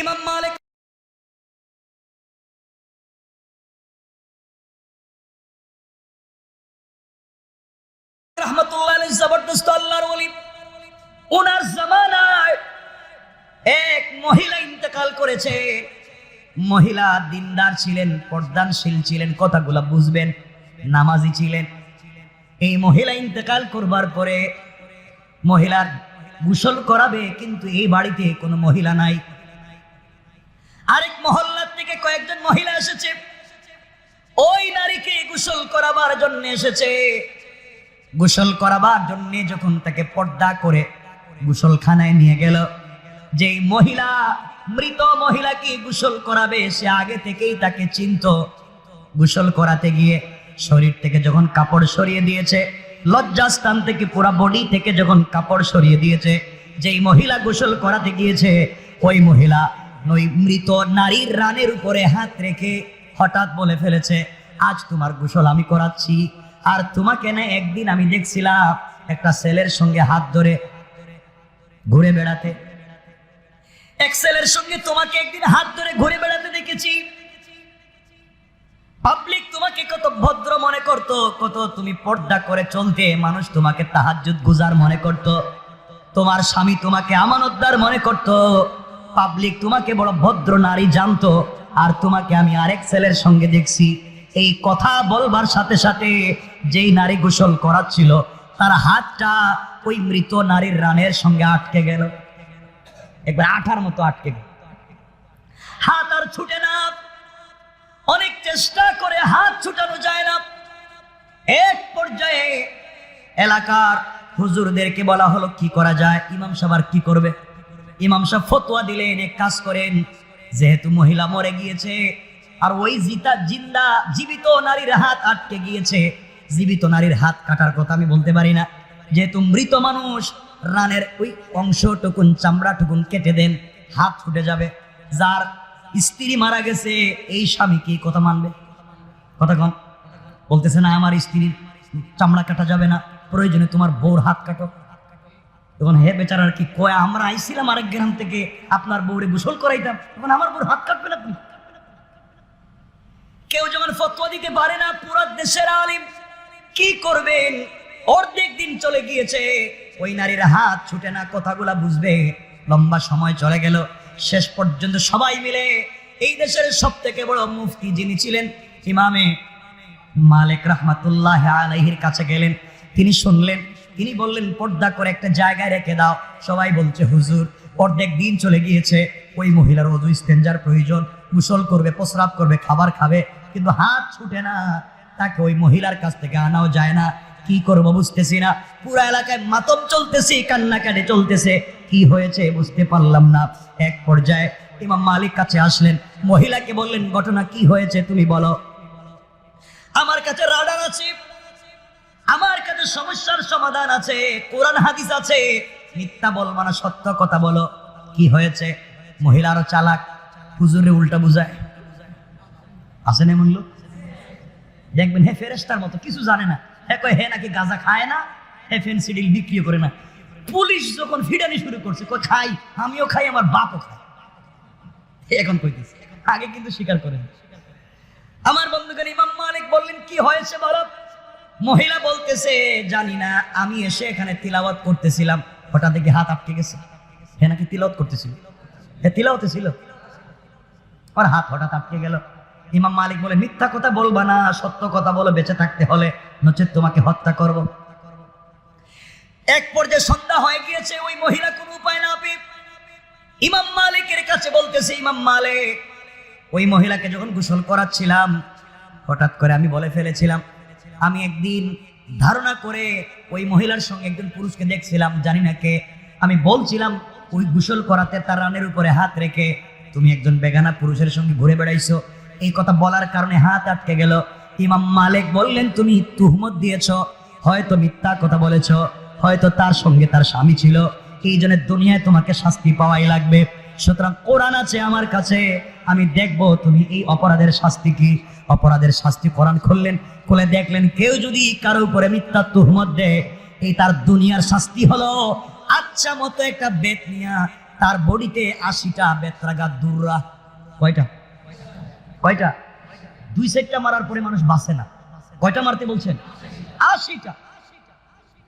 ইমাম মালিক মহিলা দিনদার ছিলেন, পর্দানশীল ছিলেন বুঝবেন, নামাজি ছিলেন। এই মহিলা ইন্তেকাল করবার পরে মহিলার গোসল করাবে, কিন্তু এই বাড়িতে কোনো মহিলা নাই। আরেক মহল্লার থেকে কয়েকজন মহিলা এসেছে। ওই নারীকে গোসল করাবার জন্য এসেছে। গোসল করাবার জন্য যখন তাকে পর্দা করে গোসলখানায় নিয়ে গেল, যেই মহিলা, মৃত মহিলাকে গোসল করাবে, সে আগে থেকেই তাকে চিনত। গোসল করাতে গিয়ে শরীর থেকে যখন কাপড় সরিয়ে দিয়েছে, লজ্জাস্থান থেকে পুরা বডি থেকে যখন কাপড় সরিয়ে দিয়েছে, যেই মহিলা গোসল করাতে গিয়েছে, ওই মহিলা ওই মৃত নারীর রানের উপরে হাত রেখে হঠাৎ বলে ফেলেছে, আজ তোমার গোসল আমি করাচ্ছি। আর তোমাকে না একদিন আমি দেখছিলাম একটা ছেলের সঙ্গে হাত ধরে ঘুরে বেড়াতে। এক ছেলের সঙ্গে তোমাকে একদিন হাত ধরে ঘুরে বেড়াতে দেখেছি। পাবলিক তোমাকে কত ভদ্র মনে করত, কত তুমি পর্দা করে চলতে মানুষ তোমাকে তাহাজ্জুদ গুজার মনে করত। তোমার স্বামী তোমাকে আমানতদার মনে করত। পাবলিক তোমাকে বড় ভদ্র নারী জানতো, আর তোমাকে আমি আরেক ছেলের সঙ্গে দেখছি। এই কথা বলবার সাথে সাথে যেই নারী গোসল করাচ্ছিল, তার হাতটা ওই মৃত নারীর রানের সঙ্গে আটকে গেল। একবার আঠার মতো আটকে গেল। হাত আর ছুটে না। অনেক চেষ্টা করে হাত ছুটানো যায় না। এক পর্যায়ে এলাকার হুজুরদেরকে বলা হলো, কি করা যায়? ইমাম সাহেব কি করবে? ইমাম সাহেব ফতোয়া দিলেন, এক কাজ করেন, যেহেতু মহিলা মরে গিয়েছে, আর ওই জিতা, জিন্দা, জীবিত নারীর হাত আটকে গিয়েছে, জীবিত নারীর হাত কাটার কথা আমি বলতে পারি না। যেহেতু মৃত মানুষ, রানের ওই অংশটুকুন, চামড়াটুকুন কেটে দেন, হাত ছুটে যাবে। যার স্ত্রী মারা গেছে, এই স্বামী কি কথা মানবে? কথা কন বলতেছে, না, আমার স্ত্রীর চামড়া কাটা যাবে না, প্রয়োজনে তোমার বউর হাত কাটো। তখন হে বেচারার কি কয়, আমরা আইছিলাম আরেক গ্রাম থেকে, আপনার বউরে গোসল করাইতাম। তখন আমার বউর হাত কাটবেন আপনি কেউ যখন ফতোয়া দিতে পারে না, পুরো দেশের আলিম কি করবেন? অর্ধেক দিন চলে গিয়েছে, ওই নারীর হাত ছুটে না, কথাগুলা বুঝবে। লম্বা সময় চলে গেল, শেষ পর্যন্ত সবাই মিলে এই দেশের সব থেকে বড় মুফতি যিনি ছিলেন, ইমামে মালিক রহমাতুল্লাহ আলাইহির কাছে গেলেন। তিনি শুনলেন তিনি বললেন, পর্দা করে একটা জায়গায় রেখে দাও। সবাই বলছে, হুজুর, অর্ধেক দিন চলে গিয়েছে। ওই মহিলার অজু স্তেঞ্জার প্রয়োজন। গোসল করবে, প্রস্রাব করবে, খাবার খাবে, কিন্তু হাত ছুটে না। তাকে ওই মহিলার কাছ থেকে আনাও যায় না। কি করব বুঝতেছি না। পুরা এলাকায় মাতম চলতেছে, কান্নাকাটি চলতেছে। কি হয়েছে বুঝতে পারলাম না। এক পর্যায়ে ইমাম মালিক কাছে আসলেন। মহিলাকে বললেন, ঘটনা কি হয়েছে তুমি বলো। আমার কাছে রাডার আছে সমস্যার সমাধান আছে, কোরআন হাদিস আছে। মিথ্যা বলব না সত্য কথা বলো। কি হয়েছে? মহিলারও চালাক, হুজুরে উল্টা বুঝায়। আসেন এমন লোক? দেখবেন হে ফেরেস্তার মতো, কিছু জানে না। হ্যাঁ কয়, হে নাকি গাঁজা খায় না? হে ফেন্সিডিল বিক্রি করে না। পুলিশ যখন ফিডানি শুরু করছে কই খাই, আমিও খাই, আমার বাপও খাই এখন কইতেছি, আগে কিন্তু স্বীকার করেন। আমার বন্ধুগণ ইমাম মালিক বললেন, কি হয়েছে বলো? মহিলা বলতেছে, জানি না, আমি এসে এখানে তিলাওয়াত করতেছিলাম। হঠাৎ দেখি হাত আটকে গেছে। হে নাকি তিলাওয়াত করতেছিল? হে তিলাওয়াতে ছিল? আর হাত হঠাৎ আটকে গেল। ইমাম মালিক বলে, মিথ্যা কথা বলবা না, সত্য কথা বলে, বেঁচে থাকতে হলে নচেত তোমাকে হত্যা করব। এক পর্যায়ে সন্ধ্যা হয়ে গিয়েছে, ওই মহিলা কোনো উপায় না পেয়ে ইমাম মালিকের কাছে বলতেছে, ইমাম মালিক, ওই মহিলাকে যখন গোসল করাচ্ছিলাম, হঠাৎ করে আমি বলে ফেলেছিলাম। আমি একদিন ধারণা করে ওই মহিলার সঙ্গে একজন পুরুষকে দেখছিলাম, জানি না কে। আমি বলছিলাম, ওই গোসল করাতে তার রানের উপরে হাত রেখে তুমি একজন বেগানা পুরুষের সঙ্গে ঘুরে বেড়াইছো। এই কথা বলার কারণে হাত আটকে গেল। ইমাম মালিক বললেন, তুমি তুহমত দিয়েছ, হয়তো মিথ্যা কথা বলেছ, হয়তো তার সঙ্গে তার স্বামী ছিল। এই জন্য দুনিয়ায় তোমাকে শাস্তি পাওয়াই লাগবে। সুতরাং কোরআন আছে আমার কাছে, আমি দেখব তুমি এই অপরাধের শাস্তি কি? অপরাধের শাস্তি কোরআন খুললেন, খুলে দেখলেন কেউ যদি কারও উপরে মিথ্যা তুহমত দেয়, এই তার দুনিয়ার শাস্তি হলো। আচ্ছা মতো একটা বেত নিয়া তার বডিতে আশিটা বেত্রাঘাত দূররা। কয়টা? কয়টা? দুই সাইডটা মারার পরে মানুষ বাঁচে না। কয়টা মারতে বলছেন? আশিটা।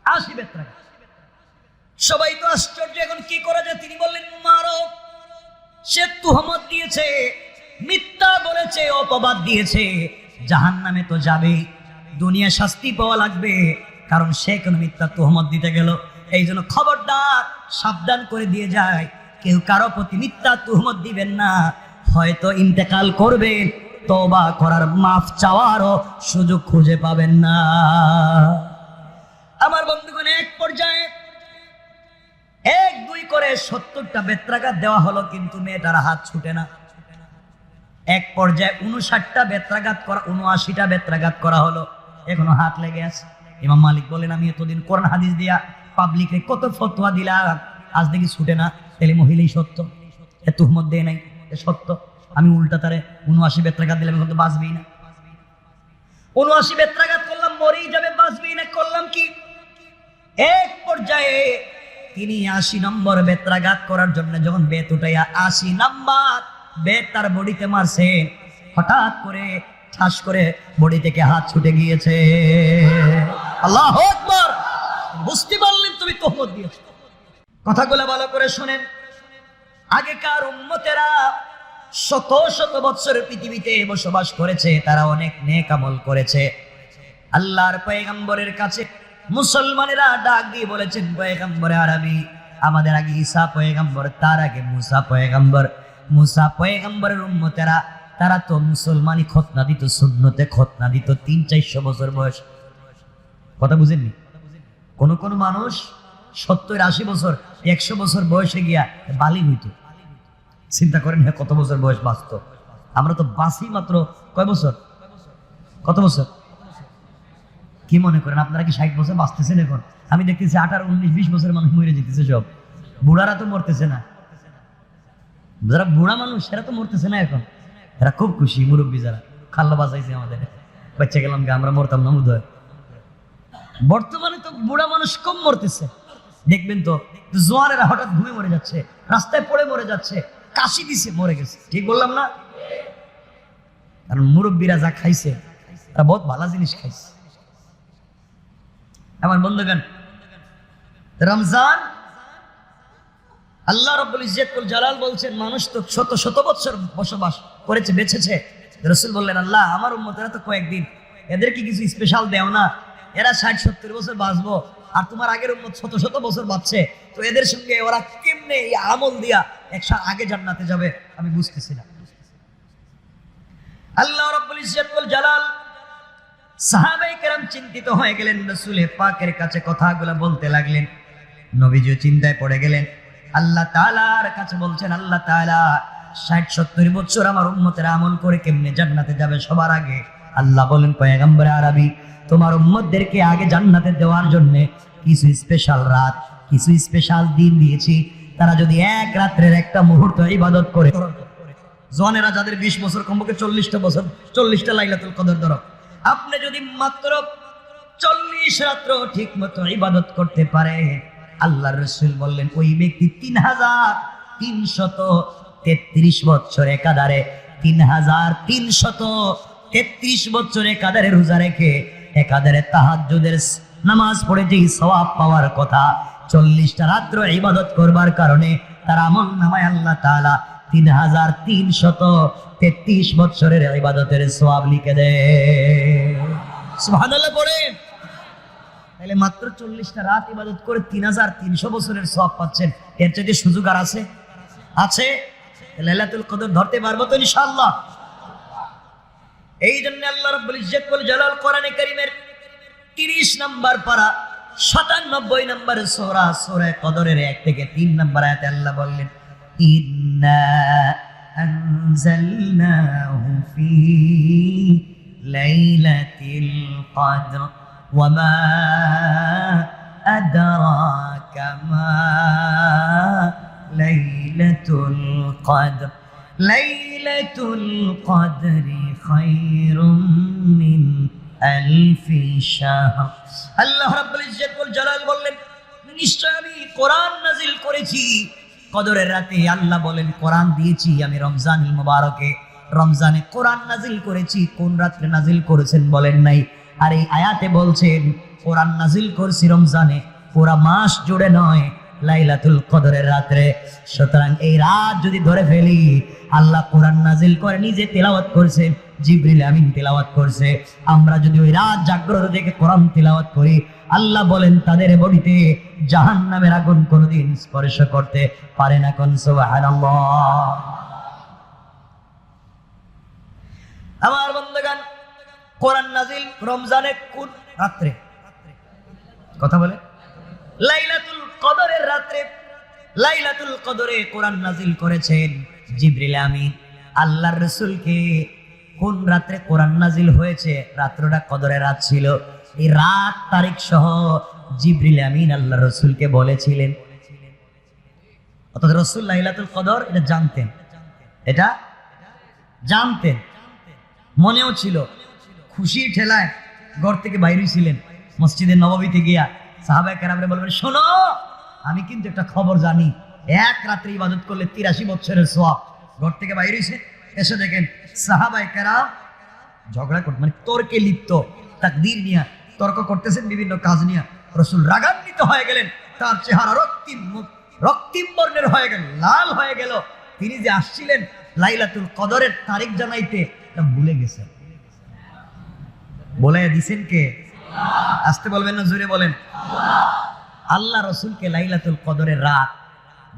আশি বেত্রাঘাত সবাই তো আশ্চর্য, এখন কি করা যায়? তিনি বললেন, মারো। সে তুহমত দিয়েছে, মিথ্যা বলেছে, অপবাদ দিয়েছে। জাহান নামে তো যাবে, দুনিয়া শাস্তি পাওয়া লাগবে, কারণ সে কোনো মিথ্যা তুহমত দিতে গেল। এই জন্য খবরদার সাবধান করে দিয়ে যায়। কেউ কারও প্রতি মিথ্যা তুহমত দিবেন না। হয়তো ইন্তেকাল করবেন তবা করার মাফ চাওয়ারও সুযোগ খুঁজে পাবেন না। আমার বন্ধুগণ এক পর্যায়ে এক দুই করে সত্তরটা বেত্রাঘাত দেওয়া হলো, কিন্তু মেয়েটার হাত ছুটে না। এক পর্যায়ে উনষাটটা বেত্রাঘাত করা উনআশিটা বেত্রাঘাত করা হলো। এখনও হাত লেগে আছে। ইমাম মালিক বলেন, আমি এতদিন কোরআন হাদিস দিয়া পাবলিকে কত ফতোয়া দিলাম, আজ দেখি ছুটে না। তাহলে মহিলাই সত্য। এ তুহমত দেয় নাই, এ সত্য। আমি উল্টা তারে উনআশি বেত্রাঘাত দিলাম, এখন তো বাঁচবেই না। উনআশি বেত্রাঘাত করলাম, মরেই যাবে, বাঁচবেই না। করলাম কি? এক পর্যায়ে তিনি আশি নম্বর বেত্রাঘাত করার জন্য যখন বেত উঠাইয়া আশি নম্বর বেত তার বডিতে মারছে, হঠাৎ করে ঠাস করে বডি থেকে হাত ছুটে গিয়েছে। আল্লাহ বুঝতে পারলেন তুমি তোহমত দিয়েছ। কথাগুলো ভালো করে শোনেন। আগেকার উম্মতেরা শত শত বৎসর পৃথিবীতে বসবাস করেছে, তারা অনেক নেক আমল করেছে। আল্লাহর পয়গম্বরের কাছে মুসলমানেরা ডাক দিয়ে বলেছেন, পয়গম্বরে আরবি, আমাদের আগে ঈসা পয়গম্বর, তার আগে মুসা পয়গম্বর। মুসা পয়গম্বরের উম্মতেরা, তারা তো মুসলমানি খতনা দিত, সুন্নতে খতনা দিত, তিন চারশো বছর বয়স। কথা বুঝেননি? কোন কোন মানুষ সত্তর আশি বছর, একশো বছর বয়সে গিয়া বালি হইতো। চিন্তা করেন হ্যাঁ কত বছর বয়স বাঁচত? আমরা তো বাঁচি মাত্র কয় বছর? কত বছর? কি মনে করেন? আপনারা কি ষাট বছর বাঁচতেছেন এখন? আমি দেখতেছি আঠারো, উনিশ, বিশ বছরের মানুষ মরে যেতেছে সব। বুড়ারা তো মরতেছে না। যারা বুড়া মানুষ, সেরা তো মরতেছে না এখন। এরা খুব খুশি, মুরব্বী যারা। খাল্লা বাজাইছে আমাদের। বাচ্চা গেলাম কি আমরা মরতাম না বোধ বর্তমানে তো বুড়া মানুষ কম মরতেছে। দেখবেন তো, জোয়ারেরা হঠাৎ ঘুমে মরে যাচ্ছে, রাস্তায় পড়ে মরে যাচ্ছে, কাশি দিছে, মরে গেছে। ঠিক বললাম না? কারণ মুরব্বীরা যা খাইছে, তারা বহুত ভালো জিনিস খাইছে। আমার বন্ধুগণ, রমজান, আল্লাহ রব্বুল ইজ্জতুল জালাল বলছেন, মানুষ তো শত শত বছর বসবাস করেছে, বেঁচেছে। রসুল বললেন, আল্লাহ, আমার উম্মতেরা তো কয়েকদিন, এদেরকে কিছু স্পেশাল দেও না। এরা ষাট সত্তর বছর বাঁচবো, আর তোমার আগের উম্মত শত শত বছর বাঁচছে। তো এদের সঙ্গে ওরা কেমনে এই আমল দিয়া একশো আগে জান্নাতে যাবে, আমি বুঝতেছি না। আল্লাহ রব্বুল ইজ্জতুল জালাল সাহাবাই চিন্তিত হয়ে গেলেন, রসুল পাকের কাছে কথাগুলো বলতে লাগলেন। নবীজিও চিন্তায় পড়ে গেলেন। আল্লাহ তালার কাছে বলছেন, আল্লাহ তালা ষাট, সত্তর বছর আমার উম্মতের আমল করে কেমনে জান্নাতে যাবে সবার আগে? আল্লাহ বলেন, পয়গম্বর আরবি, তোমার উম্মতদেরকে আগে জান্নাতে দেওয়ার জন্য কিছু স্পেশাল রাত, কিছু স্পেশাল দিন দিয়েছি। তারা যদি এক রাত্রের একটা মুহূর্ত ইবাদত করে জনেরা যাদের বিশ বছর কমপক্ষে চল্লিশটা বছর, চল্লিশটা লাইলাতুল কদর ধরো আপনি যদি মাত্র চল্লিশ রাত্র ঠিক মতো ইবাদত করতে পারে আল্লাহ রসুল বললেন, ওই ব্যক্তি তিন হাজার তিনশত তেত্রিশ বছর একাধারে, তিন হাজার তিনশত তেত্রিশ বছর একাধারে রোজা রেখে, একাধারে তাহাজ্জুদের নামাজ পড়ে যেই সওয়াব পাওয়ার কথা, চল্লিশটা রাত্র ইবাদত করবার কারণে তার আমল নামায় আল্লাহ তাআলা তিন হাজার তিনশত তেত্রিশ বছরের ইবাদতের সওয়াব লিখে দেয় মাত্র চল্লিশটা রাত ইবাদত করে তিন হাজার তিনশো বছরের সব পাচ্ছেন। এর সুযোগ আর আছে? আছে? লাইলাতুল কদর ধরতে পারব তো এই জন্য আল্লাহ রাব্বুল ইজ্জত বলে জালাল কোরআনে কারীমের 30 নাম্বার পারা 97 নম্বর সূরা সূরা কদরের 1 থেকে 3 নম্বর আয়াতে আল্লাহ বললেন ইন্না আনজালনাহু ফি লাইলাতিল কদর وما أدراك ما ليلة القدر ليلة القدر خير من ألف شهر আল্লাহ রাব্বুল ইজ্জত ওয়াল জালাল বললেন নিশ্চয় আমি কোরআন নাজিল করেছি কদরের রাতে আল্লাহ বলেন, কোরআন দিয়েছি আমি রমজানুল মুবারকে। রমজানে কোরআন নাজিল করেছি, কোন রাত্রে নাজিল করেছেন বলেন নাই? আর এই আয়াতে বলছেন, কোরআন নাজিল করছি রমজানে, পুরা মাস জুড়ে নয়, লাইলাতুল কদরের রাত্রে। সুতরাং এই রাত যদি ধরে ফেলি, আল্লাহ কোরআন নাজিল করে নিজে তেলাওয়াত করছে, জিবরিল আমিন তেলাওয়াত করছে। আমরা যদি ওই রাত জাগ্রত থেকে কোরআন তেলাওয়াত করি, আল্লাহ বলেন, তাদের বডিতে জাহান নামের আগুন কোনোদিন স্পর্শ করতে পারে না কোন আমার বন্ধুগান কোরআন নাজিল রমজানে কোন রাত্রে? কথা বলে। লাইলাতুল কদরের রাত্রে, লাইলাতুল কদরে কোরআন নাজিল করেছেন জিবরিল আমিন। আল্লাহর রাসূলকে কোন রাত্রে কোরআন নাজিল হয়েছে? রাত্রটা কদরের রাত ছিল। এই রাত তারিখ সহ জিবরিল আমিন আল্লাহর রাসূলকে বলেছিলেন। অর্থাৎ রসুল লাইলাতুল কদর এটা জানতেন। এটা জানতেন। মনেও ছিল, খুশির ঠেলায় ঘর থেকে বাইরে ছিলেন মসজিদের নবমীতে গিয়া। সাহাবায় কেরামরে বলবেন, শোনো, আমি কিন্তু একটা খবর জানি। এক রাত্রে ইবাদত করলে তিরাশি বছরের সোয়াব ঘর থেকে বাইরে এসে এসে দেখেন সাহাবায় কেরাম ঝগড়া করতে মানে তর্কে লিপ্ত, তাকদীর নিয়ে তর্ক করতেছেন বিভিন্ন কাজ নিয়ে। রসুল রাগান্বিত হয়ে গেলেন। তার চেহারা রক্তিম রক্তিম বর্ণের হয়ে গেল, লাল হয়ে গেল। তিনি যে আসছিলেন লাইলাতুল কদরের তারিখ জানাইতে ভুলে গেছেন। বলে দিছেন কে? আসতে বলবেন না, জোরে বলেন। আল্লাহ রসুলকে লাইলাতুল কদরের রাত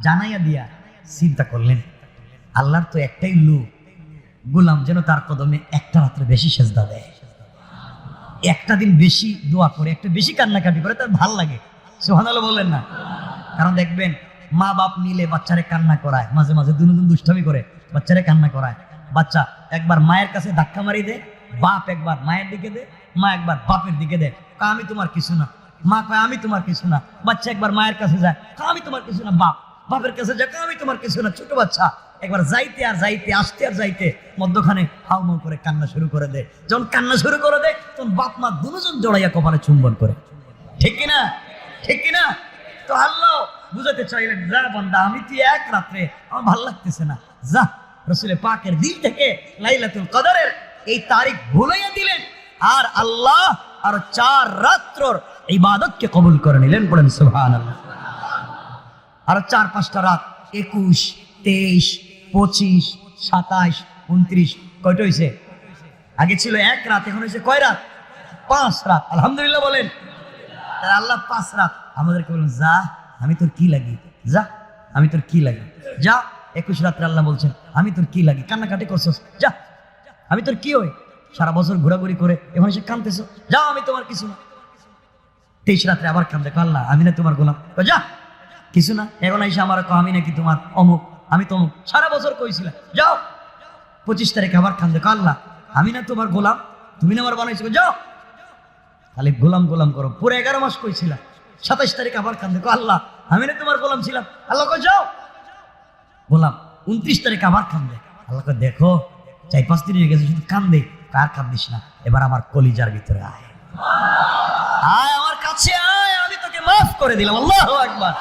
জানাইয়া দিয়া চিন্তা করলেন। আল্লাহর তো একটাই লুক, গোলাম যেন তার কদমে একটা রাত্রে বেশি সেজদা দেয়। একটা দিন বেশি দোয়া করে, একটা বেশি কান্নাকাটি করে, তার ভালো লাগে। সোহানালো বললেন না। কারণ দেখবেন, মা বাপ মিলে বাচ্চারে কান্না করায়, মাঝে মাঝে দুনুদুন দুষ্টামি করে, বাচ্চারে কান্না করায়। বাচ্চা একবার মায়ের কাছে ধাক্কা মারি দে, বাপ একবার মায়ের দিকে দে, মা একবার বাপের দিকে দে। আমি তোমার কিছু না। মা কয়, আমি তোমার কিছু না। বাচ্চা একবার মায়ের কাছে যায় আমি তোমার কিছু না। বাপ, বাপের কাছে যায় আমি তোমার কিছু না। ছোট বাচ্চা একবার যাইতে আর যাইতে, আসতে আর যাইতে মধ্যখানে হাউ মাউ করে কান্না শুরু করে দে যখন কান্না শুরু করে দে তখন বাপ মা দুজন জড়াইয়া কপালে চুম্বন করে। ঠিক কিনা ঠিক কিনা তো আল্লাহ বুঝাতে চাইলেন যা বান্দা, আমি তুই এক রাত্রে, আমার ভালো লাগতেছে না। যা রসুলের পাকের দিল থেকে লাইলাতুল কদরের এই তারিখ ভুলাইয়া দিলেন আর আল্লাহ আর চার রাত্রর ইবাদতকে কবুল করে নিলেন। বলেন, সুবহানাল্লাহ। আর চার পাঁচটা রাত, একুশ, তেইশ পঁচিশ, সাতাইশ, উনত্রিশ, কয়টা হয়েছে আগে ছিল এক রাত, এখন হয়েছে কয় রাত? পাঁচ রাত। আলহামদুলিল্লাহ বলেন। আল্লাহ পাঁচ রাত। আমাদেরকে বলেন, যা, আমি তোর কি লাগি? যা, আমি তোর কি লাগি? যা, একুশ রাত্রে আল্লাহ বলছেন, আমি তোর কি লাগি? কান্নাকাটি করছস? যা, আমি তোর কি হই? সারা বছর ঘোরাঘুরি করে এখন এসে কানতেছ যা, আমি তোমার কিছু না। তেইশ রাত্রে আবার কান্দে আল্লাহ, আমি না তোমার গোলাম। যা, কিছু না। এখন এসে আমার আমি নাকি তোমার অমুক? আমি তো সারা বছর কইছিলাম, যাও। পঁচিশ তারিখে আবার খান কো আল্লাহ আমি না তোমার গোলাম, তুমি না আমার বানাইছো, যাও। খালি গোলাম গোলাম করো, পুরো এগারো মাস কইছিলাম, সাতাইশ তারিখ আবার কান্দে দেখো আল্লাহ আমি না তোমার গোলাম ছিলাম, আল্লাহ কয়, যাও। গোলাম, উনত্রিশ তারিখ আবার খান দে আল্লাহ দেখো, চার পাঁচ দিন হয়ে গেছে, শুধু কান্দে, কার কান্দিস না? এবার আমার কলিজার ভিতরে আয়। আয় আমার কাছে, আয়, আমি তোকে মাফ করে দিলাম, আল্লাহ একবার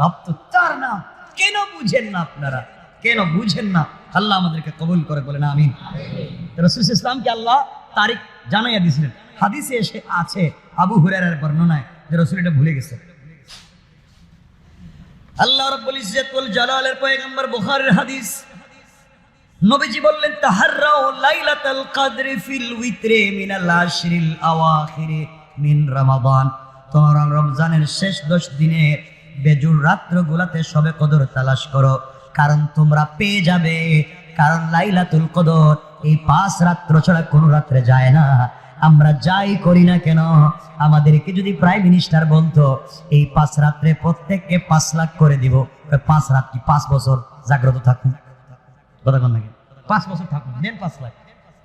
রব তো তার নাম। কেন বুঝেন না আপনারা? কেন বুঝেন না? আল্লাহ আমাদেরকে কবুল করে বলেন, আমিন। রসুল ইসলামকে আল্লাহ তারিখ জানাইয়া দিয়েছিলেন। হাদিসে এসে আছে, আবু হুরারের বর্ণনায় যে রসুল এটা ভুলে গেছে। আল্লাহ রাব্বুল ইজ্জতুল জালালের পয়গম্বর বুখারীর হাদিস। নবীজি বললেন তাহাররাও লাইলাতাল কদরি ফিল উইত্রে মিনাল আশরিল মিন রমাদান। তোমরা রমজানের শেষ দশ দিনের বেজুর রাত্র গুলাতে সবে কদর তালাশ করো। কারণ তোমরা পেয়ে যাবে। কারণ লাইলাতুল কদর, এই পাঁচ রাত্র ছাড়া কোনো রাত্রে যায় না। আমরা যাই করি না কেন? আমাদেরকে যদি প্রাইম মিনিস্টার বলতো, এই পাঁচ রাত্রে প্রত্যেককে পাঁচ লাখ করে দিব। পাঁচ রাত্রি পাঁচ বছর? জাগ্রত থাকুন। কথা নাকি পাঁচ বছর থাকুন দেন পাঁচ লাখ।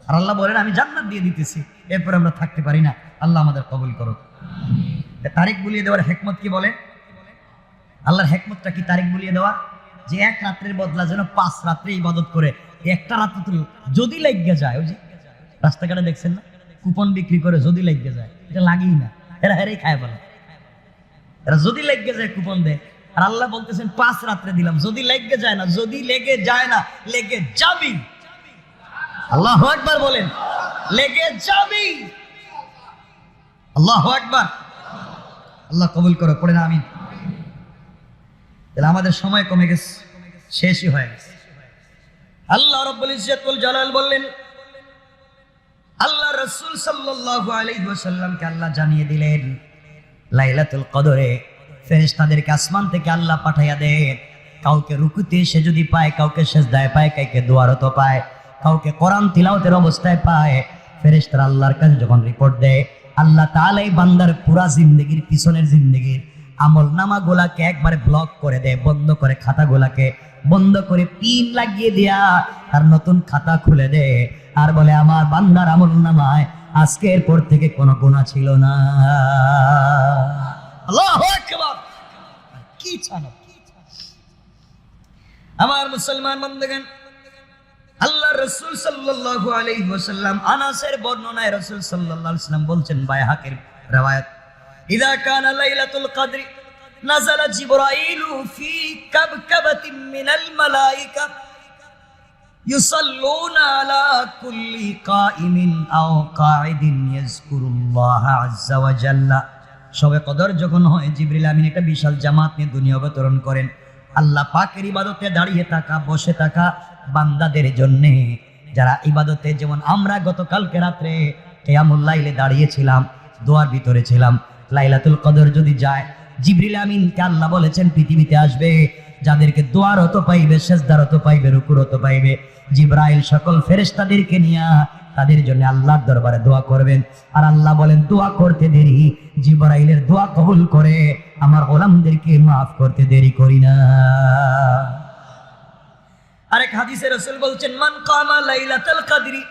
আর আল্লাহ বলেন, আমি জান্নাত দিয়ে দিতেছি। এরপরে আমরা থাকতে পারি না। আল্লাহ আমাদের কবুল করো তারিখ বুলিয়ে দেওয়ার হেকমত কি বলে আল্লাহর হেকমতটা কি তারিখ বুলিয়ে দেওয়া? যে এক রাত্রের বদলা যেন পাঁচ রাত্রে ইবাদত করে। একটা রাত্রে তো যদি লাগিয়ে যায়, ওই যে রাস্তাঘাটে দেখছেন না? কুপন বিক্রি করে যদি লাগিয়ে যায়, এটা লাগেই না। এরা হেরেই খায় বলে। এরা যদি লাগিয়ে যায় কুপন দেয়। আর আল্লাহ বলতেছেন, পাঁচ রাত্রে দিলাম। যদি লেগে যায় না, যদি লেগে যায় না, লেগে যাবি। আল্লাহ একবার বলেন, লেগে যাবি। আল্লাহ একবার আল্লাহ কবুল করো, পড়ে না আমি তাহলে আমাদের সময় কমে গেছে, শেষই হয়ে গেছে। আল্লাহ রব্বুল ইজ্জতুল জালাল বললেন, আল্লাহ রসুল সাল্লাল্লাহু আলাইহি ওয়াসাল্লামকে আল্লাহ জানিয়ে দিলেন, লাইলাতুল কদরে, ফেরেশতাদেরকে আসমান থেকে আল্লাহ পাঠাইয়া দেন। কাউকে রুকুতে সে যদি পায়, কাউকে সেজদায় পায়, কাউকে দোয়ারত পায়, কাউকে কোরআন তিলাওয়াতের অবস্থায় পায়, ফেরেশতারা আল্লাহর কাছে যখন রিপোর্ট দেয়, আল্লাহ তাআলাই বান্দার পুরা জিন্দেগির, পিছনের জিন্দেগির আমল নামা গোলাকে একবারে ব্লক করে দেয়, বন্ধ করে খাতাগুলাকে, বন্ধ করে পিন লাগিয়ে দেয়া আর নতুন খাতা খুলে দেয়। আর বলে, আমার বান্দার আমল নামায় আজকের পর থেকে কোনো গুণা ছিল না। কি আমার মুসলমান বন্ধুগণ, আল্লাহ রসুল সাল্লাল্লাহু আলাইহি ওয়াসাল্লাম আনাসের বর্ণনায় রসুল সাল্লাল্লাহু আলাইহি ওয়াসাল্লাম বলছেন বাইহাকের রওয়ায়াত ইদা কানা লাইলাতুল কদরি নাযাল জিবরাইলু ফি কাবকাবাতিন মিনাল মালাইকা يصلون على كل قائم أو قاعد يذكر الله عز وجل সবে কদর যখন হয় জিবরিল আমিন একটা বিশাল জামাত নিয়ে দুনিয়া অবতরণ করেন আল্লাহ পাকের ইবাদতে দাঁড়িয়ে থাকা বসে থাকা বান্দাদের জন্যে যারা ইবাদতে যেমন আমরা গতকালকে রাত্রে কেয়ামুল লাইলে দাঁড়িয়েছিলাম দোয়ার ভিতরে ছিলাম লাইলাতুল কদর যদি যায়, জিবরিল আমিনকে আল্লাহ বলেছেন, পৃথিবীতে আসবে, যাদেরকে দোয়ারত পাইবে সেজদারত পাইবে রুকুরত পাইবে। জিব্রাইল সকল ফেরেশতাদেরকে নিয়ে তাদের জন্য আল্লাহর দরবারে দোয়া করবেন। আর আল্লাহ বলেন, দোয়া করতে দেরি। জিব্রাইলের দোয়া কবুল করে আমার গোলামদেরকে মাফ করতে দেরি করি না। আরেক হাদিসে রাসূল বলছেন, মান কামা লাইলাতুল কদরি,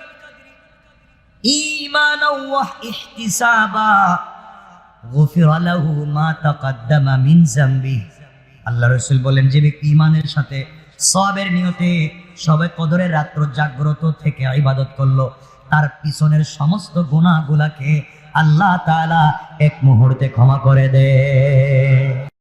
ঈমানাও ওয়া ইহতিসাবা। আল্লাহ রসুল বলেন, যে ব্যক্তি ইমানের সাথে সবের নিয়তে সবে কদরের রাত্র জাগ্রত থেকে ইবাদত করল, তার পিছনের সমস্ত গুণাগুলাকে আল্লাহ তাআলা এক মুহূর্তে ক্ষমা করে দেয়